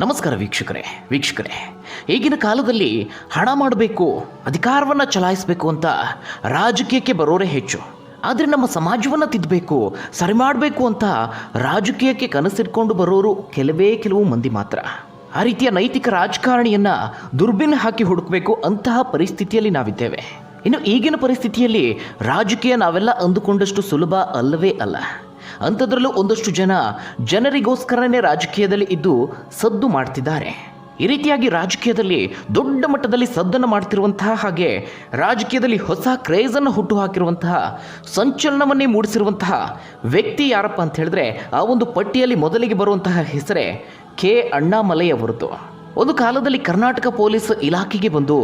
ನಮಸ್ಕಾರ ವೀಕ್ಷಕರೇ ವೀಕ್ಷಕರೇ. ಈಗಿನ ಕಾಲದಲ್ಲಿ ಹಣ ಮಾಡಬೇಕು, ಅಧಿಕಾರವನ್ನು ಚಲಾಯಿಸಬೇಕು ಅಂತ ರಾಜಕೀಯಕ್ಕೆ ಬರೋರೇ ಹೆಚ್ಚು. ಆದರೆ ನಮ್ಮ ಸಮಾಜವನ್ನು ತಿದ್ದಬೇಕು ಸರಿ ಮಾಡಬೇಕು ಅಂತ ರಾಜಕೀಯಕ್ಕೆ ಕನಸಿಟ್ಕೊಂಡು ಬರೋರು ಕೆಲವೇ ಕೆಲವು ಮಂದಿ ಮಾತ್ರ. ಆ ರೀತಿಯ ನೈತಿಕ ರಾಜಕಾರಣಿಯನ್ನು ದುರ್ಬಿನ್ ಹಾಕಿ ಹುಡುಕಬೇಕು ಅಂತಹ ಪರಿಸ್ಥಿತಿಯಲ್ಲಿ ನಾವಿದ್ದೇವೆ. ಇನ್ನು ಈಗಿನ ಪರಿಸ್ಥಿತಿಯಲ್ಲಿ ರಾಜಕೀಯ ನಾವೆಲ್ಲ ಅಂದುಕೊಂಡಷ್ಟು ಸುಲಭ ಅಲ್ಲವೇ ಅಲ್ಲ. ಅಂಥದ್ರಲ್ಲೂ ಒಂದಷ್ಟು ಜನ ಜನರಿಗೋಸ್ಕರನೇ ರಾಜಕೀಯದಲ್ಲಿ ಇದ್ದು ಸದ್ದು ಮಾಡ್ತಿದ್ದಾರೆ. ಈ ರೀತಿಯಾಗಿ ರಾಜಕೀಯದಲ್ಲಿ ದೊಡ್ಡ ಮಟ್ಟದಲ್ಲಿ ಸದ್ದನ್ನು ಮಾಡ್ತಿರುವಂತಹ ಹಾಗೆ ರಾಜಕೀಯದಲ್ಲಿ ಹೊಸ ಕ್ರೇಜನ್ನು ಹುಟ್ಟು ಹಾಕಿರುವಂತಹ ಸಂಚಲನವನ್ನೇ ಮೂಡಿಸಿರುವಂತಹ ವ್ಯಕ್ತಿ ಯಾರಪ್ಪ ಅಂತ ಹೇಳಿದ್ರೆ ಆ ಒಂದು ಪಟ್ಟಿಯಲ್ಲಿ ಮೊದಲಿಗೆ ಬರುವಂತಹ ಹೆಸರೇ ಕೆ. ಅಣ್ಣಾಮಲೈ ಅವರದ್ದು ಒಂದು ಕಾಲದಲ್ಲಿ ಕರ್ನಾಟಕ ಪೊಲೀಸ್ ಇಲಾಖೆಗೆ ಬಂದು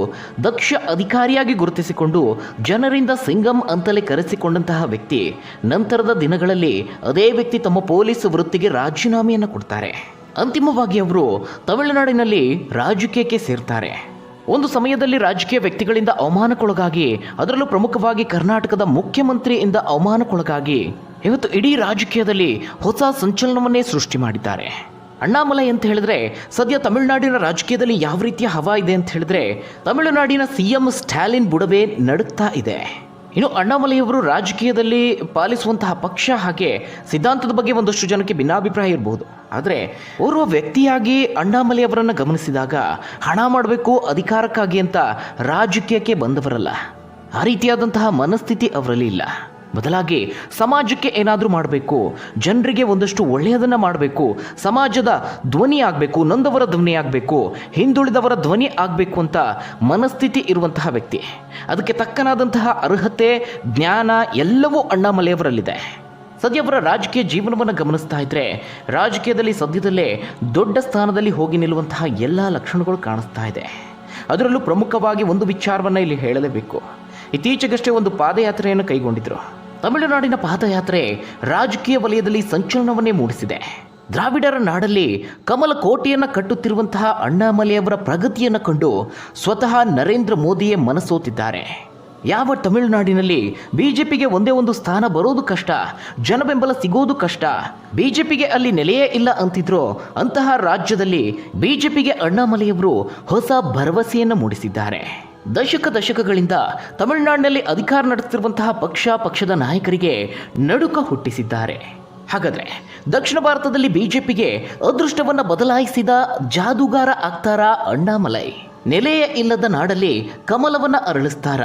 ದಕ್ಷ ಅಧಿಕಾರಿಯಾಗಿ ಗುರುತಿಸಿಕೊಂಡು ಜನರಿಂದ ಸಿಂಗಂ ಅಂತಲೇ ಕರೆಸಿಕೊಂಡಂತಹ ವ್ಯಕ್ತಿ ನಂತರದ ದಿನಗಳಲ್ಲಿ ಅದೇ ವ್ಯಕ್ತಿ ತಮ್ಮ ಪೊಲೀಸ್ ವೃತ್ತಿಗೆ ರಾಜೀನಾಮೆಯನ್ನು ಕೊಡ್ತಾರೆ. ಅಂತಿಮವಾಗಿ ಅವರು ತಮಿಳುನಾಡಿನಲ್ಲಿ ರಾಜಕೀಯಕ್ಕೆ ಸೇರ್ತಾರೆ. ಒಂದು ಸಮಯದಲ್ಲಿ ರಾಜಕೀಯ ವ್ಯಕ್ತಿಗಳಿಂದ ಅವಮಾನಕ್ಕೊಳಗಾಗಿ, ಅದರಲ್ಲೂ ಪ್ರಮುಖವಾಗಿ ಕರ್ನಾಟಕದ ಮುಖ್ಯಮಂತ್ರಿಯಿಂದ ಅವಮಾನಕ್ಕೊಳಗಾಗಿ ಇವತ್ತು ಇಡೀ ರಾಜಕೀಯದಲ್ಲಿ ಹೊಸ ಸಂಚಲನವನ್ನೇ ಸೃಷ್ಟಿ ಮಾಡಿದ್ದಾರೆ. ಅಣ್ಣಾಮಲೈ ಅಂತ ಹೇಳಿದ್ರೆ ಸದ್ಯ ತಮಿಳುನಾಡಿನ ರಾಜಕೀಯದಲ್ಲಿ ಯಾವ ರೀತಿಯ ಹವಾ ಇದೆ ಅಂತ ಹೇಳಿದ್ರೆ ತಮಿಳುನಾಡಿನ ಸಿ ಎಂ ಸ್ಟಾಲಿನ್ ಬುಡವೆ ನಡುತ್ತಾ ಇದೆ. ಇನ್ನು ಅಣ್ಣಾಮಲೈಯವರು ರಾಜಕೀಯದಲ್ಲಿ ಪಾಲಿಸುವಂತಹ ಪಕ್ಷ ಹಾಗೆ ಸಿದ್ಧಾಂತದ ಬಗ್ಗೆ ಒಂದಷ್ಟು ಜನಕ್ಕೆ ಭಿನ್ನಾಭಿಪ್ರಾಯ ಇರಬಹುದು ಆದರೆ ಓರ್ವ ವ್ಯಕ್ತಿಯಾಗಿ ಅಣ್ಣಾಮಲೈ ಅವರನ್ನು ಗಮನಿಸಿದಾಗ ಹಣ ಮಾಡಬೇಕು ಅಧಿಕಾರಕ್ಕಾಗಿ ಅಂತ ರಾಜಕೀಯಕ್ಕೆ ಬಂದವರಲ್ಲ. ಆ ರೀತಿಯಾದಂತಹ ಮನಸ್ಥಿತಿ ಅವರಲ್ಲಿ ಇಲ್ಲ. ಬದಲಾಗಿ ಸಮಾಜಕ್ಕೆ ಏನಾದರೂ ಮಾಡಬೇಕು, ಜನರಿಗೆ ಒಂದಷ್ಟು ಒಳ್ಳೆಯದನ್ನು ಮಾಡಬೇಕು, ಸಮಾಜದ ಧ್ವನಿ ಆಗಬೇಕು, ನೊಂದವರ ಧ್ವನಿ ಆಗಬೇಕು, ಹಿಂದುಳಿದವರ ಧ್ವನಿ ಆಗಬೇಕು ಅಂತ ಮನಸ್ಥಿತಿ ಇರುವಂತಹ ವ್ಯಕ್ತಿ. ಅದಕ್ಕೆ ತಕ್ಕನಾದಂತಹ ಅರ್ಹತೆ, ಜ್ಞಾನ ಎಲ್ಲವೂ ಅಣ್ಣಾಮಲೆಯವರಲ್ಲಿದೆ. ಸದ್ಯವರ ರಾಜಕೀಯ ಜೀವನವನ್ನು ಗಮನಿಸ್ತಾ ಇದ್ರೆ, ರಾಜಕೀಯದಲ್ಲಿ ಸದ್ಯದಲ್ಲೇ ದೊಡ್ಡ ಸ್ಥಾನದಲ್ಲಿ ಹೋಗಿ ನಿಲ್ಲುವಂತಹ ಎಲ್ಲ ಲಕ್ಷಣಗಳು ಕಾಣಿಸ್ತಾ ಇದೆ. ಅದರಲ್ಲೂ ಪ್ರಮುಖವಾಗಿ ಒಂದು ವಿಚಾರವನ್ನು ಇಲ್ಲಿ ಹೇಳಲೇಬೇಕು. ಇತ್ತೀಚೆಗಷ್ಟೇ ಒಂದು ಪಾದಯಾತ್ರೆಯನ್ನು ಕೈಗೊಂಡಿದ್ರು. ತಮಿಳುನಾಡಿನ ಪಾದಯಾತ್ರೆ ರಾಜಕೀಯ ವಲಯದಲ್ಲಿ ಸಂಚಲನವನ್ನೇ ಮೂಡಿಸಿದೆ. ದ್ರಾವಿಡರ ನಾಡಲ್ಲಿ ಕಮಲ ಕೋಟೆಯನ್ನು ಕಟ್ಟುತ್ತಿರುವಂತಹ ಅಣ್ಣಾಮಲೆಯವರ ಪ್ರಗತಿಯನ್ನು ಕಂಡು ಸ್ವತಃ ನರೇಂದ್ರ ಮೋದಿಯೇ ಮನಸೋತಿದ್ದಾರೆ. ಯಾವ ತಮಿಳುನಾಡಿನಲ್ಲಿ ಬಿಜೆಪಿಗೆ ಒಂದೇ ಒಂದು ಸ್ಥಾನ ಬರೋದು ಕಷ್ಟ, ಜನಬೆಂಬಲ ಸಿಗೋದು ಕಷ್ಟ, ಬಿಜೆಪಿಗೆ ಅಲ್ಲಿ ನೆಲೆಯೇ ಇಲ್ಲ ಅಂತಿದ್ರು ಅಂತಹ ರಾಜ್ಯದಲ್ಲಿ ಬಿಜೆಪಿಗೆ ಅಣ್ಣಾಮಲೆಯವರು ಹೊಸ ಭರವಸೆಯನ್ನು ಮೂಡಿಸಿದ್ದಾರೆ. ದಶಕ ದಶಕಗಳಿಂದ ತಮಿಳುನಾಡಿನಲ್ಲಿ ಅಧಿಕಾರ ನಡೆಸುತ್ತಿರುವಂತಹ ಪಕ್ಷ, ಪಕ್ಷದ ನಾಯಕರಿಗೆ ನಡುಕ ಹುಟ್ಟಿಸಿದ್ದಾರೆ. ಹಾಗಾದರೆ ದಕ್ಷಿಣ ಭಾರತದಲ್ಲಿ ಬಿಜೆಪಿಗೆ ಅದೃಷ್ಟವನ್ನು ಬದಲಾಯಿಸಿದ ಜಾದೂಗಾರ ಆಗ್ತಾರಾ ಅಣ್ಣಾಮಲೈ? ನೆಲೆಯ ಇಲ್ಲದ ನಾಡಲ್ಲಿ ಕಮಲವನ್ನು ಅರಳಿಸ್ತಾರ?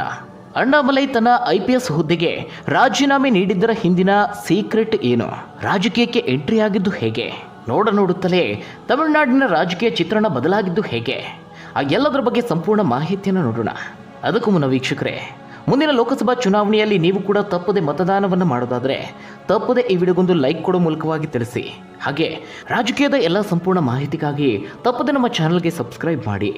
ಅಣ್ಣಾಮಲೈ ತನ್ನ ಐ ಪಿ ಎಸ್ ಹುದ್ದೆಗೆ ರಾಜೀನಾಮೆ ನೀಡಿದ್ದರ ಹಿಂದಿನ ಸೀಕ್ರೆಟ್ ಏನು? ರಾಜಕೀಯಕ್ಕೆ ಎಂಟ್ರಿ ಆಗಿದ್ದು ಹೇಗೆ? ನೋಡ ನೋಡುತ್ತಲೇ ತಮಿಳುನಾಡಿನ ರಾಜಕೀಯ ಚಿತ್ರಣ ಬದಲಾಗಿದ್ದು ಹೇಗೆ? ಆ ಎಲ್ಲದರ ಬಗ್ಗೆ ಸಂಪೂರ್ಣ ಮಾಹಿತಿಯನ್ನು ನೋಡೋಣ. ಅದಕ್ಕೂ ಮುನ್ನ ವೀಕ್ಷಕರೇ, ಮುಂದಿನ ಲೋಕಸಭಾ ಚುನಾವಣೆಯಲ್ಲಿ ನೀವು ಕೂಡ ತಪ್ಪದೆ ಮತದಾನವನ್ನು ಮಾಡೋದಾದರೆ ತಪ್ಪದೆ ಈ ವಿಡಿಯೋಗೊಂದು ಲೈಕ್ ಕೊಡೋ ಮೂಲಕವಾಗಿ ತಿಳಿಸಿ. ಹಾಗೆ ರಾಜಕೀಯದ ಎಲ್ಲ ಸಂಪೂರ್ಣ ಮಾಹಿತಿಗಾಗಿ ತಪ್ಪದೆ ನಮ್ಮ ಚಾನಲ್ಗೆ ಸಬ್ಸ್ಕ್ರೈಬ್ ಮಾಡಿ.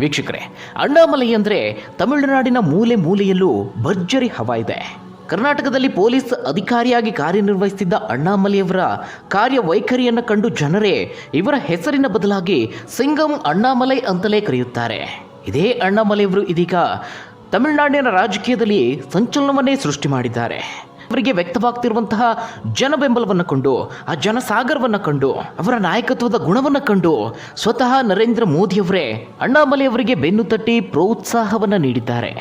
ವೀಕ್ಷಕರೇ, ಅಣ್ಣಾಮಲೈ ಅಂದರೆ ತಮಿಳುನಾಡಿನ ಮೂಲೆ ಮೂಲೆಯಲ್ಲೂ ಭರ್ಜರಿ ಹವಾ ಇದೆ. ಕರ್ನಾಟಕದಲ್ಲಿ ಪೊಲೀಸ್ ಅಧಿಕಾರಿಯಾಗಿ ಕಾರ್ಯನಿರ್ವಹಿಸುತ್ತಿದ್ದ ಅಣ್ಣಾಮಲೆಯವರ ಕಾರ್ಯವೈಖರಿಯನ್ನು ಕಂಡು ಜನರೇ ಇವರ ಹೆಸರಿನ ಬದಲಾಗಿ ಸಿಂಗಂ ಅಣ್ಣಾಮಲೈ ಅಂತಲೇ ಕರೆಯುತ್ತಾರೆ. ಇದೇ ಅಣ್ಣಾಮಲೆಯವರು ಇದೀಗ ತಮಿಳುನಾಡಿನ ರಾಜಕೀಯದಲ್ಲಿ ಸಂಚಲನವನ್ನೇ ಸೃಷ್ಟಿ ಮಾಡಿದ್ದಾರೆ. ಅವರಿಗೆ ವ್ಯಕ್ತವಾಗ್ತಿರುವಂತಹ ಜನ ಬೆಂಬಲವನ್ನು ಕಂಡು, ಆ ಜನಸಾಗರವನ್ನು ಕಂಡು, ಅವರ ನಾಯಕತ್ವದ ಗುಣವನ್ನು ಕಂಡು ಸ್ವತಃ ನರೇಂದ್ರ ಮೋದಿಯವರೇ ಅಣ್ಣಾಮಲೆಯವರಿಗೆ ಬೆನ್ನು ತಟ್ಟಿ ಪ್ರೋತ್ಸಾಹವನ್ನು ನೀಡಿದ್ದಾರೆ.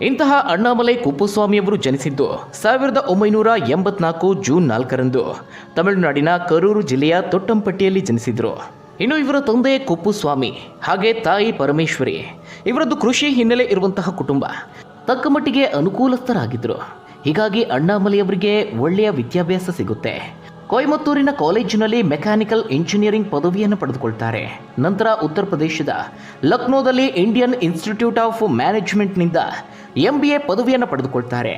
ಇಂತಹ ಅಣ್ಣಾಮಲೈ ಕುಪ್ಪುಸ್ವಾಮಿಯವರು ಜನಿಸಿದ್ದು ಸಾವಿರದ ಒಂಬೈನೂರ ಎಂಬತ್ನಾಲ್ಕು ಜೂನ್ ನಾಲ್ಕರಂದು. ತಮಿಳುನಾಡಿನ ಕರೂರು ಜಿಲ್ಲೆಯ ತೊಟ್ಟಂಪಟ್ಟಿಯಲ್ಲಿ ಜನಿಸಿದರು. ಇನ್ನು ಇವರ ತಂದೆ ಕುಪ್ಪುಸ್ವಾಮಿ, ಹಾಗೆ ತಾಯಿ ಪರಮೇಶ್ವರಿ. ಇವರದ್ದು ಕೃಷಿ ಹಿನ್ನೆಲೆ ಇರುವಂತಹ ಕುಟುಂಬ. ತಕ್ಕ ಮಟ್ಟಿಗೆ ಅನುಕೂಲಸ್ಥರಾಗಿದ್ದರು ಹೀಗಾಗಿ ಅಣ್ಣಾಮಲೆಯವರಿಗೆ ಒಳ್ಳೆಯ ವಿದ್ಯಾಭ್ಯಾಸ ಸಿಗುತ್ತೆ. ಕೊಯಮತ್ತೂರಿನ ಕಾಲೇಜಿನಲ್ಲಿ ಮೆಕ್ಯಾನಿಕಲ್ ಇಂಜಿನಿಯರಿಂಗ್ ಪದವಿಯನ್ನು ಪಡೆದುಕೊಳ್ತಾರೆ. ನಂತರ ಉತ್ತರ ಪ್ರದೇಶದ ಲಕ್ನೋದಲ್ಲಿ ಇಂಡಿಯನ್ ಇನ್ಸ್ಟಿಟ್ಯೂಟ್ ಆಫ್ ಮ್ಯಾನೇಜ್ಮೆಂಟ್ನಿಂದ ಎಂ ಬಿ ಎ ಪದವಿಯನ್ನು ಪಡೆದುಕೊಳ್ತಾರೆ.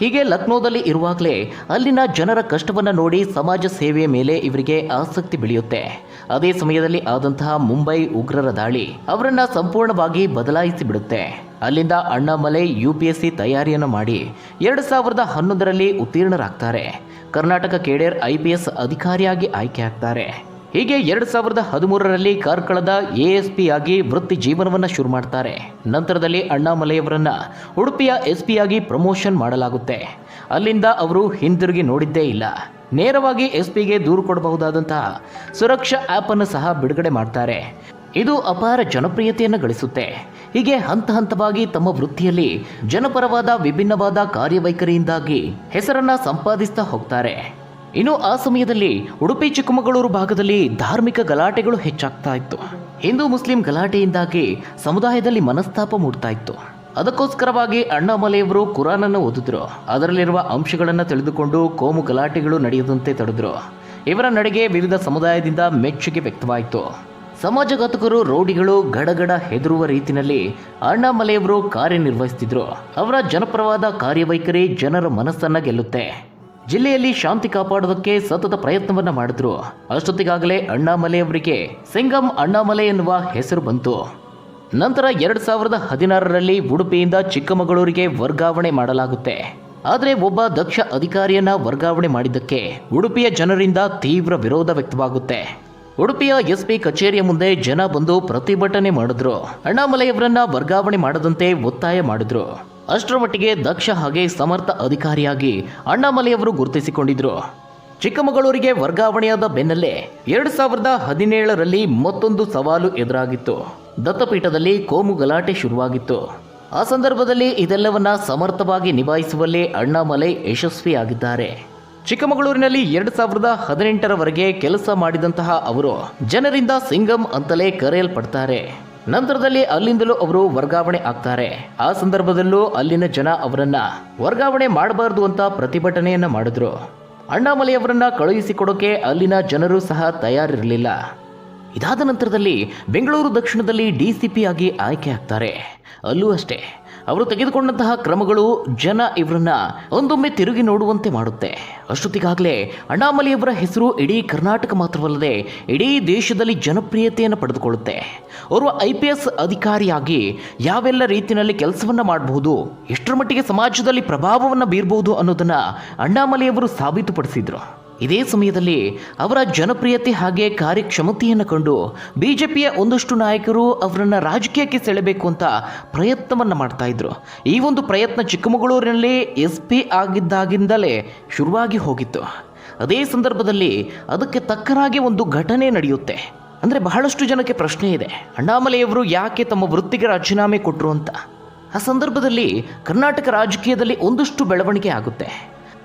ಹೀಗೆ ಲಕ್ನೋದಲ್ಲಿ ಇರುವಾಗಲೇ ಅಲ್ಲಿನ ಜನರ ಕಷ್ಟವನ್ನು ನೋಡಿ ಸಮಾಜ ಸೇವೆಯ ಮೇಲೆ ಇವರಿಗೆ ಆಸಕ್ತಿ ಬೆಳೆಯುತ್ತೆ. ಅದೇ ಸಮಯದಲ್ಲಿ ಆದಂತಹ ಮುಂಬೈ ಉಗ್ರರ ದಾಳಿ ಅವರನ್ನ ಸಂಪೂರ್ಣವಾಗಿ ಬದಲಾಯಿಸಿ ಬಿಡುತ್ತೆ. ಅಲ್ಲಿಂದ Annamalai U P S C ತಯಾರಿಯನ್ನು ಮಾಡಿ ಎರಡು ಸಾವಿರದ ಹನ್ನೊಂದರಲ್ಲಿ ಉತ್ತೀರ್ಣರಾಗ್ತಾರೆ. Karnataka cadre I P S ಅಧಿಕಾರಿಯಾಗಿ ಆಯ್ಕೆ ಆಗ್ತಾರೆ ಹೀಗೆ ಎರಡು ಸಾವಿರದ ಹದಿಮೂರರಲ್ಲಿ ಕಾರ್ಕಳದ ಎ ಎಸ್ ಪಿ ಆಗಿ ವೃತ್ತಿ ಜೀವನವನ್ನು ಶುರು ಮಾಡ್ತಾರೆ. ನಂತರದಲ್ಲಿ ಅಣ್ಣಾಮಲೆಯವರನ್ನ ಉಡುಪಿಯ ಎಸ್ ಪಿ ಆಗಿ ಪ್ರಮೋಷನ್ ಮಾಡಲಾಗುತ್ತೆ. ಅಲ್ಲಿಂದ ಅವರು ಹಿಂದಿರುಗಿ ನೋಡಿದ್ದೇ ಇಲ್ಲ. ನೇರವಾಗಿ ಎಸ್ ಪಿಗೆ ದೂರು ಕೊಡಬಹುದಾದಂತಹ ಸುರಕ್ಷಾ ಆ್ಯಪ್ ಅನ್ನು ಸಹ ಬಿಡುಗಡೆ ಮಾಡ್ತಾರೆ. ಇದು ಅಪಾರ ಜನಪ್ರಿಯತೆಯನ್ನು ಗಳಿಸುತ್ತೆ. ಹೀಗೆ ಹಂತ ಹಂತವಾಗಿ ತಮ್ಮ ವೃತ್ತಿಯಲ್ಲಿ ಜನಪರವಾದ ವಿಭಿನ್ನವಾದ ಕಾರ್ಯವೈಖರಿಯಿಂದಾಗಿ ಹೆಸರನ್ನ ಸಂಪಾದಿಸ್ತಾ ಹೋಗ್ತಾರೆ. ಇನ್ನು ಆ ಸಮಯದಲ್ಲಿ ಉಡುಪಿ ಚಿಕ್ಕಮಗಳೂರು ಭಾಗದಲ್ಲಿ ಧಾರ್ಮಿಕ ಗಲಾಟೆಗಳು ಹೆಚ್ಚಾಗ್ತಾ ಇತ್ತು. ಹಿಂದೂ ಮುಸ್ಲಿಂ ಗಲಾಟೆಯಿಂದಾಗಿ ಸಮುದಾಯದಲ್ಲಿ ಮನಸ್ತಾಪ ಮೂಡ್ತಾ ಇತ್ತು. ಅದಕ್ಕೋಸ್ಕರವಾಗಿ ಅಣ್ಣಾಮಲೆಯವರು ಕುರಾನನ್ನು ಓದಿದ್ರು. ಅದರಲ್ಲಿರುವ ಅಂಶಗಳನ್ನು ತಿಳಿದುಕೊಂಡು ಕೋಮು ಗಲಾಟೆಗಳು ನಡೆಯದಂತೆ ತಡೆದ್ರು. ಇವರ ನಡೆಗೆ ವಿವಿಧ ಸಮುದಾಯದಿಂದ ಮೆಚ್ಚುಗೆ ವ್ಯಕ್ತವಾಯಿತು. ಸಮಾಜಘಾತಕರು ರೌಡಿಗಳು ಗಡಗಡ ಹೆದರುವ ರೀತಿಯಲ್ಲಿ ಅಣ್ಣಾಮಲೆಯವರು ಕಾರ್ಯನಿರ್ವಹಿಸುತ್ತಿದ್ರು ಅವರ ಜನಪರವಾದ ಕಾರ್ಯವೈಖರಿ ಜನರ ಮನಸ್ಸನ್ನ ಗೆಲ್ಲುತ್ತೆ. ಜಿಲ್ಲೆಯಲ್ಲಿ ಶಾಂತಿ ಕಾಪಾಡೋದಕ್ಕೆ ಸತತ ಪ್ರಯತ್ನವನ್ನ ಮಾಡಿದ್ರು. ಅಷ್ಟೊತ್ತಿಗಾಗಲೇ ಅಣ್ಣಾಮಲೆಯವರಿಗೆ ಸಿಂಗಂ ಅಣ್ಣಾಮಲೆ ಎನ್ನುವ ಹೆಸರು ಬಂತು. ನಂತರ ಎರಡು ಸಾವಿರದ ಹದಿನಾರರಲ್ಲಿ ಉಡುಪಿಯಿಂದ ಚಿಕ್ಕಮಗಳೂರಿಗೆ ವರ್ಗಾವಣೆ ಮಾಡಲಾಗುತ್ತೆ. ಆದರೆ ಒಬ್ಬ ದಕ್ಷ ಅಧಿಕಾರಿಯನ್ನ ವರ್ಗಾವಣೆ ಮಾಡಿದ್ದಕ್ಕೆ ಉಡುಪಿಯ ಜನರಿಂದ ತೀವ್ರ ವಿರೋಧ ವ್ಯಕ್ತವಾಗುತ್ತೆ. ಉಡುಪಿಯ ಎಸ್ಪಿ ಕಚೇರಿಯ ಮುಂದೆ ಜನ ಬಂದು ಪ್ರತಿಭಟನೆ ಮಾಡಿದ್ರು. ಅಣ್ಣಾಮಲೆಯವರನ್ನ ವರ್ಗಾವಣೆ ಮಾಡದಂತೆ ಒತ್ತಾಯ ಮಾಡಿದ್ರು. ಅಷ್ಟರ ಮಟ್ಟಿಗೆ ದಕ್ಷ ಹಾಗೆ ಸಮರ್ಥ ಅಧಿಕಾರಿಯಾಗಿ ಅಣ್ಣಾಮಲೆಯವರು ಗುರುತಿಸಿಕೊಂಡಿದ್ರು. ಚಿಕ್ಕಮಗಳೂರಿಗೆ ವರ್ಗಾವಣೆಯಾದ ಬೆನ್ನಲ್ಲೇ ಎರಡು ಸಾವಿರದ ಹದಿನೇಳರಲ್ಲಿ ಮತ್ತೊಂದು ಸವಾಲು ಎದುರಾಗಿತ್ತು. ದತ್ತಪೀಠದಲ್ಲಿ ಕೋಮು ಗಲಾಟೆ ಶುರುವಾಗಿತ್ತು. ಆ ಸಂದರ್ಭದಲ್ಲಿ ಇದೆಲ್ಲವನ್ನ ಸಮರ್ಥವಾಗಿ ನಿಭಾಯಿಸುವಲ್ಲಿ ಅಣ್ಣಾಮಲೈ ಯಶಸ್ವಿಯಾಗಿದ್ದಾರೆ. ಚಿಕ್ಕಮಗಳೂರಿನಲ್ಲಿ ಎರಡು ಸಾವಿರದ ಹದಿನೆಂಟರವರೆಗೆ ಕೆಲಸ ಮಾಡಿದಂತಹ ಅವರು ಜನರಿಂದ ಸಿಂಗಂ ಅಂತಲೇ ಕರೆಯಲ್ಪಡ್ತಾರೆ. ನಂತರದಲ್ಲಿ ಅಲ್ಲಿಂದಲೂ ಅವರು ವರ್ಗಾವಣೆ ಆಗ್ತಾರೆ. ಆ ಸಂದರ್ಭದಲ್ಲೂ ಅಲ್ಲಿನ ಜನ ಅವರನ್ನ ವರ್ಗಾವಣೆ ಮಾಡಬಾರದು ಅಂತ ಪ್ರತಿಭಟನೆಯನ್ನ ಮಾಡಿದ್ರು. ಅಣ್ಣಾಮಲೆಯವರನ್ನ ಕಳುಹಿಸಿಕೊಡೋಕೆ ಅಲ್ಲಿನ ಜನರು ಸಹ ತಯಾರಿರಲಿಲ್ಲ. ಇದಾದ ನಂತರದಲ್ಲಿ ಬೆಂಗಳೂರು ದಕ್ಷಿಣದಲ್ಲಿ ಡಿಸಿಪಿ ಆಗಿ ಆಯ್ಕೆ ಆಗ್ತಾರೆ. ಅಲ್ಲೂ ಅಷ್ಟೇ. ಅವರು ತೆಗೆದುಕೊಂಡಂತಹ ಕ್ರಮಗಳು ಜನ ಇವರನ್ನ ಒಂದೊಮ್ಮೆ ತಿರುಗಿ ನೋಡುವಂತೆ ಮಾಡುತ್ತೆ. ಅಷ್ಟೊತ್ತಿಗಾಗಲೇ ಅಣ್ಣಾಮಲೆಯವರ ಹೆಸರು ಇಡೀ ಕರ್ನಾಟಕ ಮಾತ್ರವಲ್ಲದೆ ಇಡೀ ದೇಶದಲ್ಲಿ ಜನಪ್ರಿಯತೆಯನ್ನು ಪಡೆದುಕೊಳ್ಳುತ್ತೆ. ಓರ್ವ ಐ ಪಿ ಎಸ್ ಅಧಿಕಾರಿಯಾಗಿ ಯಾವೆಲ್ಲ ರೀತಿಯಲ್ಲಿ ಕೆಲಸವನ್ನು ಮಾಡಬಹುದು, ಎಷ್ಟರ ಮಟ್ಟಿಗೆ ಸಮಾಜದಲ್ಲಿ ಪ್ರಭಾವವನ್ನು ಬೀರಬಹುದು ಅನ್ನೋದನ್ನು ಅಣ್ಣಾಮಲೆಯವರು ಸಾಬೀತುಪಡಿಸಿದ್ರು. ಇದೇ ಸಮಯದಲ್ಲಿ ಅವರ ಜನಪ್ರಿಯತೆ ಹಾಗೆ ಕಾರ್ಯಕ್ಷಮತೆಯನ್ನು ಕಂಡು ಬಿಜೆಪಿಯ ಒಂದಷ್ಟು ನಾಯಕರು ಅವರನ್ನು ರಾಜಕೀಯಕ್ಕೆ ಸೆಳೆಬೇಕು ಅಂತ ಪ್ರಯತ್ನವನ್ನು ಮಾಡ್ತಾ ಇದ್ರು. ಈ ಒಂದು ಪ್ರಯತ್ನ ಚಿಕ್ಕಮಗಳೂರಿನಲ್ಲಿ ಎಸ್ ಪಿ ಆಗಿದ್ದಾಗಿಂದಲೇ ಶುರುವಾಗಿ ಹೋಗಿತ್ತು. ಅದೇ ಸಂದರ್ಭದಲ್ಲಿ ಅದಕ್ಕೆ ತಕ್ಕನಾಗಿ ಒಂದು ಘಟನೆ ನಡೆಯುತ್ತೆ. ಅಂದರೆ ಬಹಳಷ್ಟು ಜನಕ್ಕೆ ಪ್ರಶ್ನೆ ಇದೆ. ಅಣ್ಣಾಮಲೆಯವರು ಯಾಕೆ ತಮ್ಮ ವೃತ್ತಿಗೆ ರಾಜೀನಾಮೆ ಕೊಟ್ಟರು ಅಂತ. ಆ ಸಂದರ್ಭದಲ್ಲಿ ಕರ್ನಾಟಕ ರಾಜಕೀಯದಲ್ಲಿ ಒಂದಷ್ಟು ಬೆಳವಣಿಗೆ ಆಗುತ್ತೆ.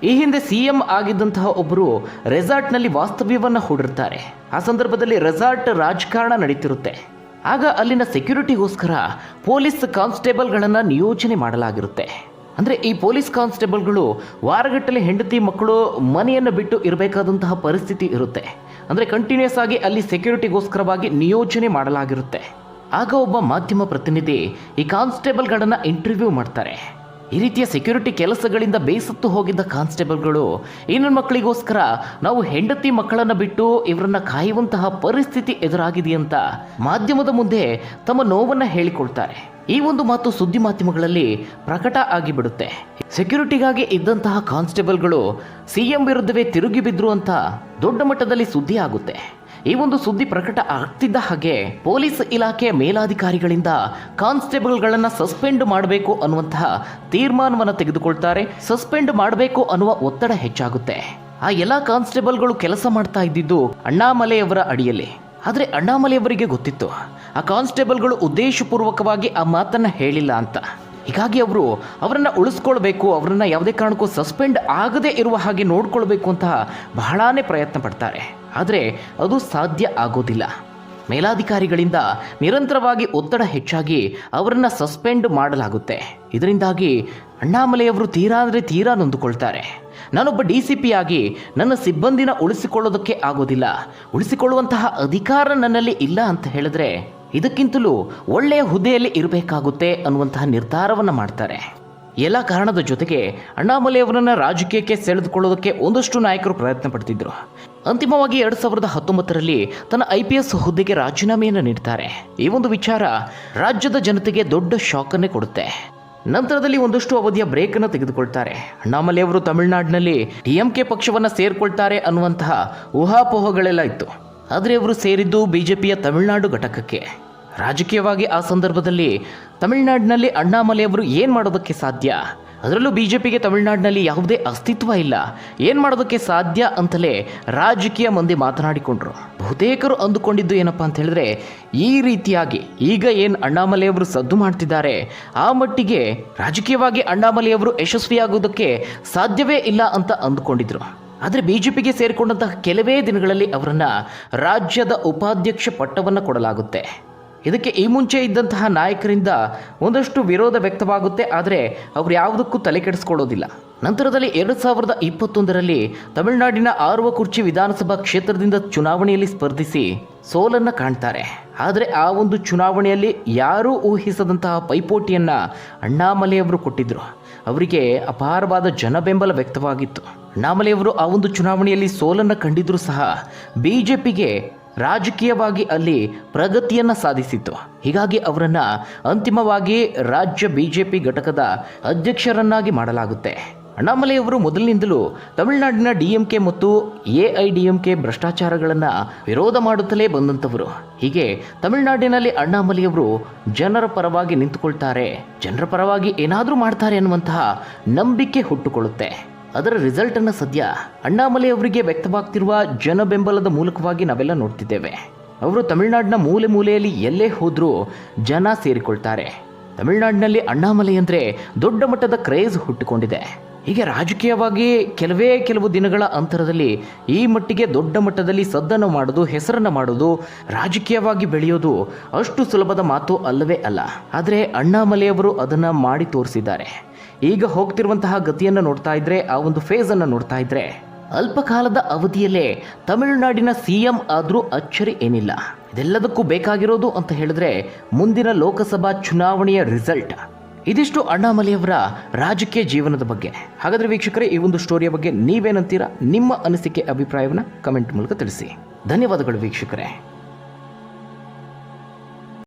ಈ ಹಿಂದೆ ಸಿ ಎಂ ಆಗಿದ್ದಂತಹ ಒಬ್ಬರು ರೆಸಾರ್ಟ್ನಲ್ಲಿ ವಾಸ್ತವ್ಯವನ್ನು ಹೂಡಿರ್ತಾರೆ. ಆ ಸಂದರ್ಭದಲ್ಲಿ ರೆಸಾರ್ಟ್ ರಾಜಕಾರಣ ನಡೀತಿರುತ್ತೆ. ಆಗ ಅಲ್ಲಿನ ಸೆಕ್ಯೂರಿಟಿಗೋಸ್ಕರ ಪೊಲೀಸ್ ಕಾನ್ಸ್ಟೇಬಲ್ಗಳನ್ನು ನಿಯೋಜನೆ ಮಾಡಲಾಗಿರುತ್ತೆ. ಅಂದರೆ ಈ ಪೊಲೀಸ್ ಕಾನ್ಸ್ಟೇಬಲ್ಗಳು ವಾರಗಟ್ಟಲೆ ಹೆಂಡತಿ ಮಕ್ಕಳು ಮನೆಯನ್ನು ಬಿಟ್ಟು ಇರಬೇಕಾದಂತಹ ಪರಿಸ್ಥಿತಿ ಇರುತ್ತೆ. ಅಂದರೆ ಕಂಟಿನ್ಯೂಸ್ ಆಗಿ ಅಲ್ಲಿ ಸೆಕ್ಯೂರಿಟಿಗೋಸ್ಕರವಾಗಿ ನಿಯೋಜನೆ ಮಾಡಲಾಗಿರುತ್ತೆ. ಆಗ ಒಬ್ಬ ಮಾಧ್ಯಮ ಪ್ರತಿನಿಧಿ ಈ ಕಾನ್ಸ್ಟೇಬಲ್ಗಳನ್ನು ಇಂಟರ್ವ್ಯೂ ಮಾಡ್ತಾರೆ. ಈ ರೀತಿಯ ಸೆಕ್ಯೂರಿಟಿ ಕೆಲಸಗಳಿಂದ ಬೇಸತ್ತು ಹೋಗಿದ್ದ ಕಾನ್ಸ್ಟೇಬಲ್ಗಳು ಇನ್ನೊಂದು ಮಕ್ಕಳಿಗೋಸ್ಕರ ನಾವು ಹೆಂಡತಿ ಮಕ್ಕಳನ್ನು ಬಿಟ್ಟು ಇವರನ್ನ ಕಾಯುವಂತಹ ಪರಿಸ್ಥಿತಿ ಎದುರಾಗಿದೆಯಂತ ಮಾಧ್ಯಮದ ಮುಂದೆ ತಮ್ಮ ನೋವನ್ನು ಹೇಳಿಕೊಳ್ತಾರೆ. ಈ ಒಂದು ಮಾತು ಸುದ್ದಿ ಮಾಧ್ಯಮಗಳಲ್ಲಿ ಪ್ರಕಟ ಆಗಿಬಿಡುತ್ತೆ. ಸೆಕ್ಯೂರಿಟಿಗಾಗಿ ಇದ್ದಂತಹ ಕಾನ್ಸ್ಟೇಬಲ್ಗಳು ಸಿಎಂ ವಿರುದ್ಧವೇ ತಿರುಗಿ ಬಿದ್ರು ಅಂತ ದೊಡ್ಡ ಮಟ್ಟದಲ್ಲಿ ಸುದ್ದಿ ಆಗುತ್ತೆ. ಈ ಒಂದು ಸುದ್ದಿ ಪ್ರಕಟ ಆಗ್ತಿದ್ದ ಹಾಗೆ ಪೊಲೀಸ್ ಇಲಾಖೆಯ ಮೇಲಾಧಿಕಾರಿಗಳಿಂದ ಕಾನ್ಸ್ಟೇಬಲ್ಗಳನ್ನು ಸಸ್ಪೆಂಡ್ ಮಾಡಬೇಕು ಅನ್ನುವಂತಹ ತೀರ್ಮಾನವನ್ನು ತೆಗೆದುಕೊಳ್ತಾರೆ. ಸಸ್ಪೆಂಡ್ ಮಾಡಬೇಕು ಅನ್ನುವ ಒತ್ತಡ ಹೆಚ್ಚಾಗುತ್ತೆ. ಆ ಎಲ್ಲ ಕಾನ್ಸ್ಟೇಬಲ್ಗಳು ಕೆಲಸ ಮಾಡ್ತಾ ಇದ್ದಿದ್ದು ಅಣ್ಣಾಮಲೆಯವರ ಅಡಿಯಲ್ಲಿ. ಆದರೆ ಅಣ್ಣಾಮಲೆಯವರಿಗೆ ಗೊತ್ತಿತ್ತು. ಆ ಕಾನ್ಸ್ಟೇಬಲ್ಗಳು ಉದ್ದೇಶಪೂರ್ವಕವಾಗಿ ಆ ಮಾತನ್ನ ಹೇಳಿಲ್ಲ ಅಂತ. ಹೀಗಾಗಿ ಅವರು ಅವರನ್ನು ಉಳಿಸ್ಕೊಳ್ಬೇಕು, ಅವರನ್ನು ಯಾವುದೇ ಕಾರಣಕ್ಕೂ ಸಸ್ಪೆಂಡ್ ಆಗದೇ ಇರುವ ಹಾಗೆ ನೋಡ್ಕೊಳ್ಬೇಕು ಅಂತ ಬಹಳಾನೇ ಪ್ರಯತ್ನ ಪಡ್ತಾರೆ. ಆದರೆ ಅದು ಸಾಧ್ಯ ಆಗೋದಿಲ್ಲ. ಮೇಲಾಧಿಕಾರಿಗಳಿಂದ ನಿರಂತರವಾಗಿ ಒತ್ತಡ ಹೆಚ್ಚಾಗಿ ಅವರನ್ನು ಸಸ್ಪೆಂಡ್ ಮಾಡಲಾಗುತ್ತೆ. ಇದರಿಂದಾಗಿ ಅಣ್ಣಾಮಲೆಯವರು ತೀರಾ ಅಂದರೆ ತೀರಾ ನೊಂದುಕೊಳ್ತಾರೆ. ನಾನೊಬ್ಬ ಡಿ ಸಿ ಪಿ ಆಗಿ ನನ್ನ ಸಿಬ್ಬಂದಿನ ಉಳಿಸಿಕೊಳ್ಳೋದಕ್ಕೆ ಆಗೋದಿಲ್ಲ. ಉಳಿಸಿಕೊಳ್ಳುವಂತಹ ಅಧಿಕಾರ ನನ್ನಲ್ಲಿ ಇಲ್ಲ ಅಂತ ಹೇಳಿದ್ರೆ ಇದಕ್ಕಿಂತಲೂ ಒಳ್ಳೆಯ ಹುದ್ದೆಯಲ್ಲಿ ಇರಬೇಕಾಗುತ್ತೆ ಅನ್ನುವಂತಹ ನಿರ್ಧಾರವನ್ನು ಮಾಡ್ತಾರೆ. ಎಲ್ಲ ಕಾರಣದ ಜೊತೆಗೆ ಅಣ್ಣಾಮಲೆಯವರನ್ನ ರಾಜಕೀಯಕ್ಕೆ ಸೆಳೆದುಕೊಳ್ಳೋದಕ್ಕೆ ಒಂದಷ್ಟು ನಾಯಕರು ಪ್ರಯತ್ನ ಪಡ್ತಿದ್ರು. ಅಂತಿಮವಾಗಿ ಎರಡ್ ಸಾವಿರದ ಹತ್ತೊಂಬತ್ತರಲ್ಲಿ ತನ್ನ ಐ ಪಿ ಎಸ್ ಹುದ್ದೆಗೆ ರಾಜೀನಾಮೆಯನ್ನು ನೀಡ್ತಾರೆ. ಈ ಒಂದು ವಿಚಾರ ರಾಜ್ಯದ ಜನತೆಗೆ ದೊಡ್ಡ ಶಾಕನ್ನೇ ಕೊಡುತ್ತೆ. ನಂತರದಲ್ಲಿ ಒಂದಷ್ಟು ಅವಧಿಯ ಬ್ರೇಕ್ ಅನ್ನು ತೆಗೆದುಕೊಳ್ತಾರೆ ಅಣ್ಣಾಮಲೆಯವರು ತಮಿಳುನಾಡಿನಲ್ಲಿ ಡಿಎಂಕೆ ಪಕ್ಷವನ್ನ ಸೇರ್ಕೊಳ್ತಾರೆ ಅನ್ನುವಂತಹ ಊಹಾಪೋಹಗಳೆಲ್ಲ ಇತ್ತು. ಆದರೆ ಅವರು ಸೇರಿದ್ದು ಬಿಜೆಪಿಯ ತಮಿಳುನಾಡು ಘಟಕಕ್ಕೆ. ರಾಜಕೀಯವಾಗಿ ಆ ಸಂದರ್ಭದಲ್ಲಿ ತಮಿಳುನಾಡಿನಲ್ಲಿ ಅಣ್ಣಾಮಲೆಯವರು ಏನು ಮಾಡೋದಕ್ಕೆ ಸಾಧ್ಯ? ಅದರಲ್ಲೂ ಬಿ ಜೆ ಪಿಗೆ ತಮಿಳುನಾಡಿನಲ್ಲಿ ಯಾವುದೇ ಅಸ್ತಿತ್ವ ಇಲ್ಲ. ಏನು ಮಾಡೋದಕ್ಕೆ ಸಾಧ್ಯ ಅಂತಲೇ ರಾಜಕೀಯ ಮಂದಿ ಮಾತನಾಡಿಕೊಂಡ್ರು. ಬಹುತೇಕರು ಅಂದುಕೊಂಡಿದ್ದು ಏನಪ್ಪಾ ಅಂತ ಹೇಳಿದ್ರೆ, ಈ ರೀತಿಯಾಗಿ ಈಗ ಏನು ಅಣ್ಣಾಮಲೆಯವರು ಸದ್ದು ಮಾಡ್ತಿದ್ದಾರೆ, ಆ ಮಟ್ಟಿಗೆ ರಾಜಕೀಯವಾಗಿ ಅಣ್ಣಾಮಲೆಯವರು ಯಶಸ್ವಿಯಾಗುವುದಕ್ಕೆ ಸಾಧ್ಯವೇ ಇಲ್ಲ ಅಂತ ಅಂದುಕೊಂಡಿದ್ರು. ಆದರೆ ಬಿ ಜೆ ಪಿಗೆ ಸೇರಿಕೊಂಡಂತಹ ಕೆಲವೇ ದಿನಗಳಲ್ಲಿ ಅವರನ್ನು ರಾಜ್ಯದ ಉಪಾಧ್ಯಕ್ಷ ಪಟ್ಟವನ್ನು ಕೊಡಲಾಗುತ್ತೆ. ಇದಕ್ಕೆ ಈ ಮುಂಚೆ ಇದ್ದಂತಹ ನಾಯಕರಿಂದ ಒಂದಷ್ಟು ವಿರೋಧ ವ್ಯಕ್ತವಾಗುತ್ತೆ, ಆದರೆ ಅವರು ಯಾವುದಕ್ಕೂ ತಲೆ ಕೆಡಿಸ್ಕೊಳ್ಳೋದಿಲ್ಲ. ನಂತರದಲ್ಲಿ ಎರಡು ಸಾವಿರದ ಇಪ್ಪತ್ತೊಂದರಲ್ಲಿ ತಮಿಳುನಾಡಿನ ಆರ್ವಕುರ್ಚಿ ವಿಧಾನಸಭಾ ಕ್ಷೇತ್ರದಿಂದ ಚುನಾವಣೆಯಲ್ಲಿ ಸ್ಪರ್ಧಿಸಿ ಸೋಲನ್ನು ಕಾಣ್ತಾರೆ. ಆದರೆ ಆ ಒಂದು ಚುನಾವಣೆಯಲ್ಲಿ ಯಾರೂ ಊಹಿಸದಂತಹ ಪೈಪೋಟಿಯನ್ನು ಅಣ್ಣಾಮಲೆಯವರು ಕೊಟ್ಟಿದ್ದರು ಅವರಿಗೆ ಅಪಾರವಾದ ಜನಬೆಂಬಲ ವ್ಯಕ್ತವಾಗಿತ್ತು. ಅಣ್ಣಾಮಲೆಯವರು ಆ ಒಂದು ಚುನಾವಣೆಯಲ್ಲಿ ಸೋಲನ್ನು ಕಂಡಿದ್ದರೂ ಸಹ ಬಿಜೆಪಿಗೆ ರಾಜಕೀಯವಾಗಿ ಅಲ್ಲಿ ಪ್ರಗತಿಯನ್ನು ಸಾಧಿಸಿತ್ತು. ಹೀಗಾಗಿ ಅವರನ್ನು ಅಂತಿಮವಾಗಿ ರಾಜ್ಯ ಬಿ ಜೆ ಪಿ ಘಟಕದ ಅಧ್ಯಕ್ಷರನ್ನಾಗಿ ಮಾಡಲಾಗುತ್ತೆ. ಅಣ್ಣಾಮಲೆಯವರು ಮೊದಲಿನಿಂದಲೂ ತಮಿಳುನಾಡಿನ ಡಿ ಎಂ ಕೆ ಮತ್ತು A I D M K ಭ್ರಷ್ಟಾಚಾರಗಳನ್ನು ವಿರೋಧ ಮಾಡುತ್ತಲೇ ಬಂದಂಥವರು. ಹೀಗೆ ತಮಿಳುನಾಡಿನಲ್ಲಿ ಅಣ್ಣಾಮಲೆಯವರು ಜನರ ಪರವಾಗಿ ನಿಂತುಕೊಳ್ತಾರೆ. ಜನರ ಪರವಾಗಿ ಏನಾದರೂ ಮಾಡ್ತಾರೆ ಅನ್ನುವಂತಹ ನಂಬಿಕೆ ಹುಟ್ಟುಕೊಳ್ಳುತ್ತೆ. ಅದರ ರಿಸಲ್ಟನ್ನು ಸದ್ಯ ಅಣ್ಣಾಮಲೈ ಅವರಿಗೆ ವ್ಯಕ್ತವಾಗ್ತಿರುವ ಜನ ಬೆಂಬಲದ ಮೂಲಕವಾಗಿ ನಾವೆಲ್ಲ ನೋಡ್ತಿದ್ದೇವೆ. ಅವರು ತಮಿಳುನಾಡಿನ ಮೂಲೆ ಮೂಲೆಯಲ್ಲಿ ಎಲ್ಲೇ ಹೋದರೂ ಜನ ಸೇರಿಕೊಳ್ತಾರೆ. ತಮಿಳುನಾಡಿನಲ್ಲಿ ಅಣ್ಣಾಮಲೈ ಅಂದರೆ ದೊಡ್ಡ ಮಟ್ಟದ ಕ್ರೇಜ್ ಹುಟ್ಟಿಕೊಂಡಿದೆ. ಹೀಗೆ ರಾಜಕೀಯವಾಗಿ ಕೆಲವೇ ಕೆಲವು ದಿನಗಳ ಅಂತರದಲ್ಲಿ ಈ ಮಟ್ಟಿಗೆ ದೊಡ್ಡ ಮಟ್ಟದಲ್ಲಿ ಸದ್ದನ್ನು ಮಾಡೋದು, ಹೆಸರನ್ನು ಮಾಡೋದು, ರಾಜಕೀಯವಾಗಿ ಬೆಳೆಯೋದು ಅಷ್ಟು ಸುಲಭದ ಮಾತು ಅಲ್ಲವೇ ಅಲ್ಲ. ಆದರೆ ಅಣ್ಣಾಮಲೆಯವರು ಅದನ್ನು ಮಾಡಿ ತೋರಿಸಿದ್ದಾರೆ. ಈಗ ಹೋಗ್ತಿರುವಂತಹ ಗತಿಯನ್ನು ನೋಡ್ತಾ ಇದ್ರೆ, ಆ ಒಂದು ಫೇಸ್ ಅನ್ನು ನೋಡ್ತಾ ಇದ್ರೆ, ಅಲ್ಪಕಾಲದ ಅವಧಿಯಲ್ಲೇ ತಮಿಳುನಾಡಿನ ಸಿಎಂ ಆದರೂ ಅಚ್ಚರಿ ಏನಿಲ್ಲ. ಇದೆಲ್ಲದಕ್ಕೂ ಬೇಕಾಗಿರೋದು ಅಂತ ಹೇಳಿದ್ರೆ, ಮುಂದಿನ ಲೋಕಸಭಾ ಚುನಾವಣೆಯ ರಿಸಲ್ಟ್ ಇದಿಷ್ಟು ಅಣ್ಣಾಮಲೆಯವರ ರಾಜಕೀಯ ಜೀವನದ ಬಗ್ಗೆ. ಹಾಗಾದ್ರೆ ವೀಕ್ಷಕರೇ, ಈ ಒಂದು ಸ್ಟೋರಿಯ ಬಗ್ಗೆ ನೀವೇನಂತೀರಾ? ನಿಮ್ಮ ಅನಿಸಿಕೆ, ಅಭಿಪ್ರಾಯವನ್ನು ಕಮೆಂಟ್ ಮೂಲಕ ತಿಳಿಸಿ. ಧನ್ಯವಾದಗಳು ವೀಕ್ಷಕರೇ.